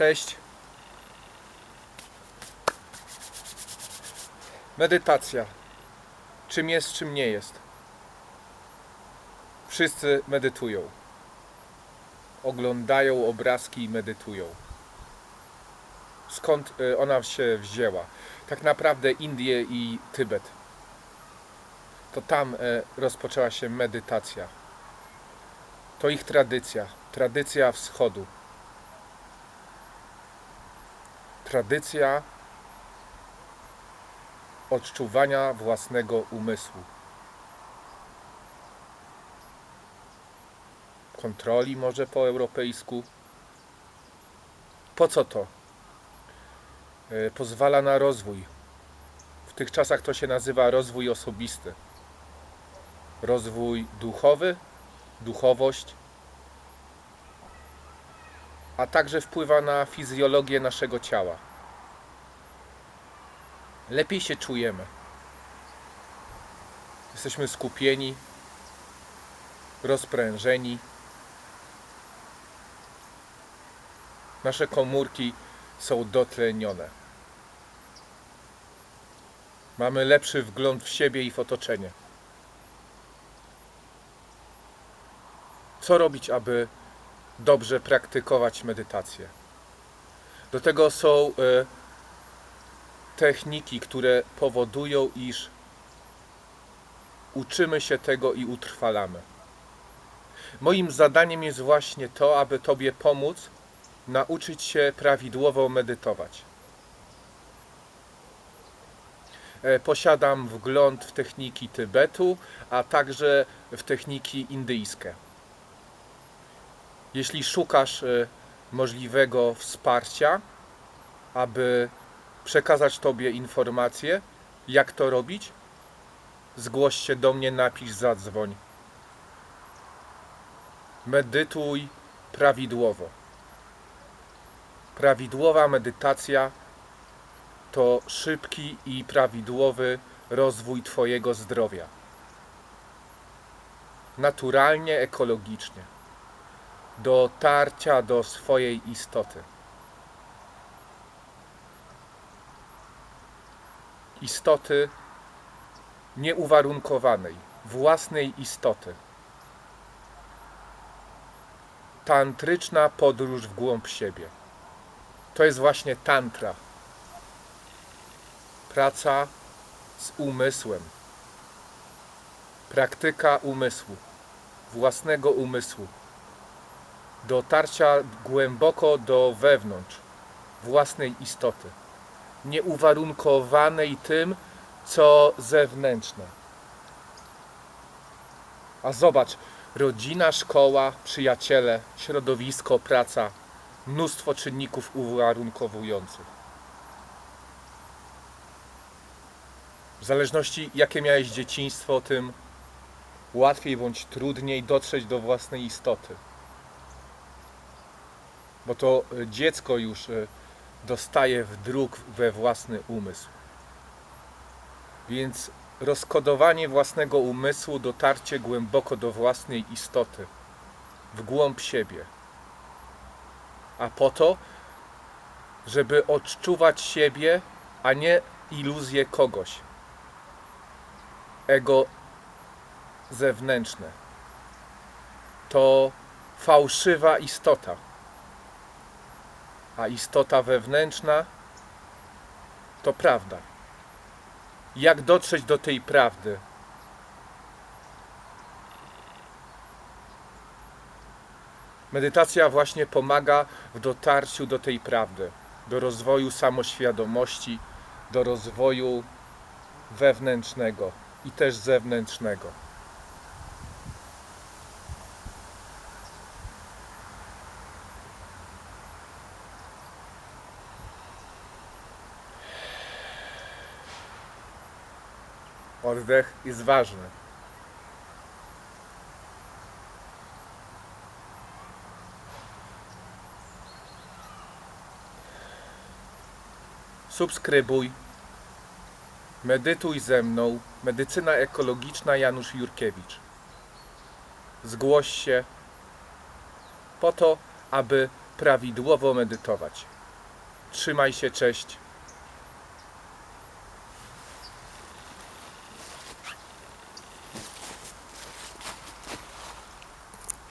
Cześć. Medytacja. Czym jest, czym nie jest. Wszyscy medytują. Oglądają obrazki i medytują. Skąd y, ona się wzięła? Tak naprawdę Indie i Tybet. To tam y, rozpoczęła się medytacja. To ich tradycja, tradycja wschodu. Tradycja odczuwania własnego umysłu. Kontroli może po europejsku. Po co to? E, Pozwala na rozwój. W tych czasach to się nazywa rozwój osobisty. Rozwój duchowy, duchowość, a także wpływa na fizjologię naszego ciała. Lepiej się czujemy. Jesteśmy skupieni, rozprężeni. Nasze komórki są dotlenione. Mamy lepszy wgląd w siebie i w otoczenie. Co robić, aby dobrze praktykować medytację? Do tego są e, techniki, które powodują, iż uczymy się tego i utrwalamy. Moim zadaniem jest właśnie to, aby Tobie pomóc nauczyć się prawidłowo medytować. E, Posiadam wgląd w techniki Tybetu, a także w techniki indyjskie. Jeśli szukasz e, możliwego wsparcia, aby przekazać Tobie informacje, jak to robić, zgłoś się do mnie, napisz, zadzwoń. Medytuj prawidłowo. Prawidłowa medytacja to szybki i prawidłowy rozwój Twojego zdrowia. Naturalnie, ekologicznie. Dotarcia do swojej istoty. Istoty nieuwarunkowanej, własnej istoty. Tantryczna podróż w głąb siebie. To jest właśnie tantra. Praca z umysłem. Praktyka umysłu, własnego umysłu. Dotarcia głęboko do wewnątrz, własnej istoty nieuwarunkowanej tym, co zewnętrzne. A zobacz, rodzina, szkoła, przyjaciele, środowisko, praca, mnóstwo czynników uwarunkowujących. W zależności jakie miałeś dzieciństwo, tym łatwiej bądź trudniej dotrzeć do własnej istoty. Bo to y, dziecko już dostaje wdruk we własny umysł. Więc rozkodowanie własnego umysłu, dotarcie głęboko do własnej istoty, w głąb siebie. A po to, żeby odczuwać siebie, a nie iluzję kogoś. Ego zewnętrzne. To fałszywa istota a istota wewnętrzna to prawda. Jak dotrzeć do tej prawdy? Medytacja właśnie pomaga w dotarciu do tej prawdy, do rozwoju samoświadomości, do rozwoju wewnętrznego i też zewnętrznego. Oddech jest ważny. Subskrybuj. Medytuj ze mną. Medycyna ekologiczna Janusz Jurkiewicz. Zgłoś się po to, aby prawidłowo medytować. Trzymaj się, cześć.